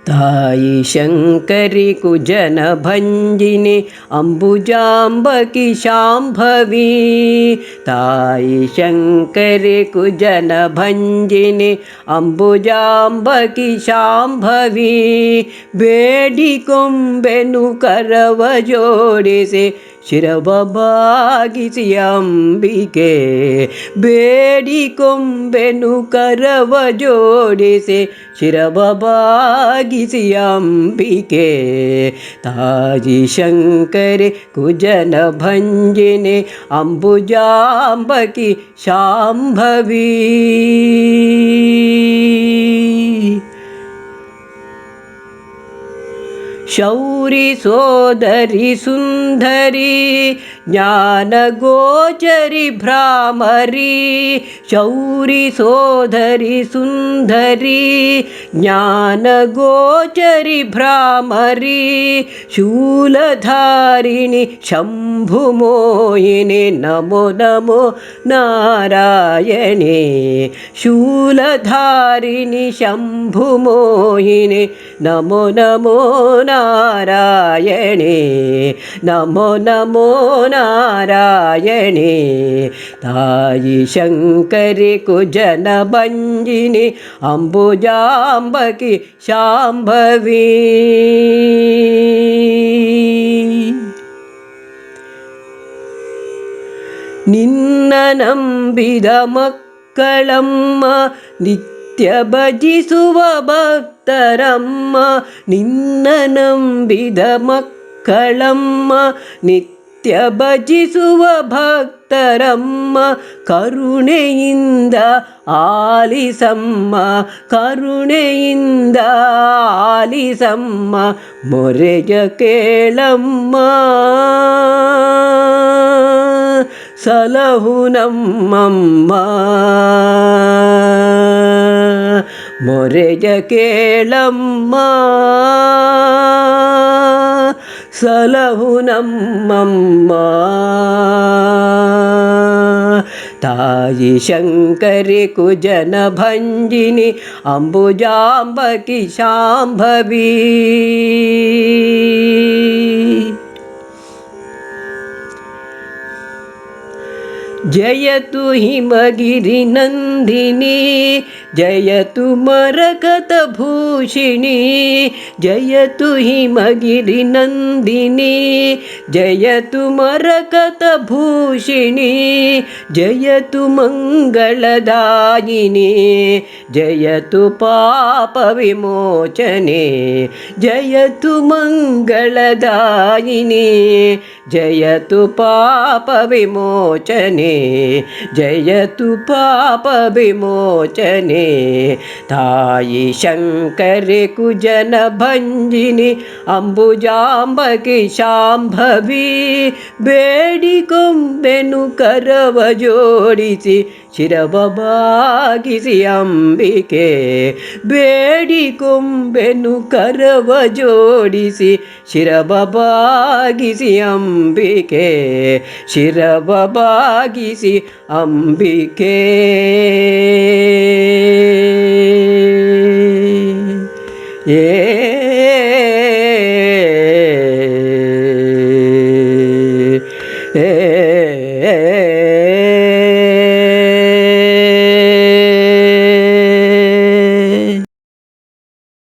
ತಾಯಿ ಶಂಕರಿ ಕುಜನ ಭಂಜಿನಿ ಅಂಬುಜಾಂಬಕಿ ಶಾಂಭವಿ ತಾಯಿ ಶಂಕರಿ ಕುಜನ ಭಂಜಿನಿ ಅಂಬುಜಾಂಬಕಿ ಶಾಂಭವಿ ಬೇಡಿಕೊಂಬೆನು ಕರವ ಜೋಡಿಸಿ ಶಿರಬಾಗಿಸಿ ಅಂಬಿಕೆ ಬೇಡಿಕೊಂಬೆನು ಕರವ ಜೋಡಿಸಿ ಶಿರಬಾಗಿಸಿ अंबिके ताजी शंकर कुजन भंजने अंबुजाम्ब की शाम्भवी शौरि सोदरि सुन्दरी ज्ञानगोचरि भ्रामरी शौरि सोदरि सुन्दरी ज्ञानगोचरि भ्रामरी शूलधारिणि शम्भुमोयिनि नमो नमो नारायणे शूलधारिणि शम्भुमोयिनि नमो नमो नारायणे ನಾರಾಯಣಿ ನಮೋ ನಮೋ ನಾರಾಯಣಿ ತಾಯಿ ಶಂಕರಿ ಕುಜನ ಭಂಜಿನಿ ಅಂಬುಜಾಂಬಕಿ ಶಾಂಭವಿ ನಿನ್ನ ನಂಬಿದ ಮಕ್ಕಳಮ್ಮ ನಿತ್ಯ ಭಜಿಸುವ ಭಕ್ತರಮ್ಮ ನಿನ್ನ ನಂಬಿದ ಮಕ್ಕಳಮ್ಮ ನಿತ್ಯ ಭಜಿಸುವ ಭಕ್ತರಮ್ಮ ಕರುಣೆಯಿಂದ ಆಲಿಸಮ್ಮ ಕರುಣೆಯಿಂದ ಆಲಿಸಮ್ಮ ಮೊರೆಜ ಕೇಳಮ್ಮ ಸಲಹು ನಮ್ಮಮ್ಮ ಮೊರೆಜ ಕೇಳಮ್ಮ ಸಲಹು ನಮ್ಮಮ್ಮ ತಾಯಿ ಶಂಕರಿ ಕುಜನ ಭಂಜಿನಿ ಅಂಬುಜಾಂಬಕಿ जयतु हिमगिरिनन्दिनी जयतु मरकतभूषिणी जयतु हिमगिरिनन्दिनी जयतु मरकतभूषिणी जयतु मङ्गलदायिनी जयतु पापविमोचने जयतु मङ्गलदायिनी जयतु पापविमोचने। ಜಯತು ಪಾಪ ವಿಮೋಚನೆ. ತಾಯಿ ಶಂಕರಿ ಕುಜನ ಭಂಜಿನಿ, ಅಂಬುಜಾಂಬಕಿ ಶಾಂಭವಿ ಬೇಡಿಕೊಂಬೆನು ಕರವ ಜೋಡಿಸಿ, ಶಿರವ ಬಾಗಿಸಿ ಅಂಬಿಕೆ. ಬೇಡಿಕೊಂಬೆನು ಕರವ ಜೋಡಿಸಿ, ಶಿರವ ಬಾಗಿಸಿ ಅಂಬಿಕೆ. ಶಿರವ ಬಾಗಿಸಿ ಅಂಬಿಕೆ ಏ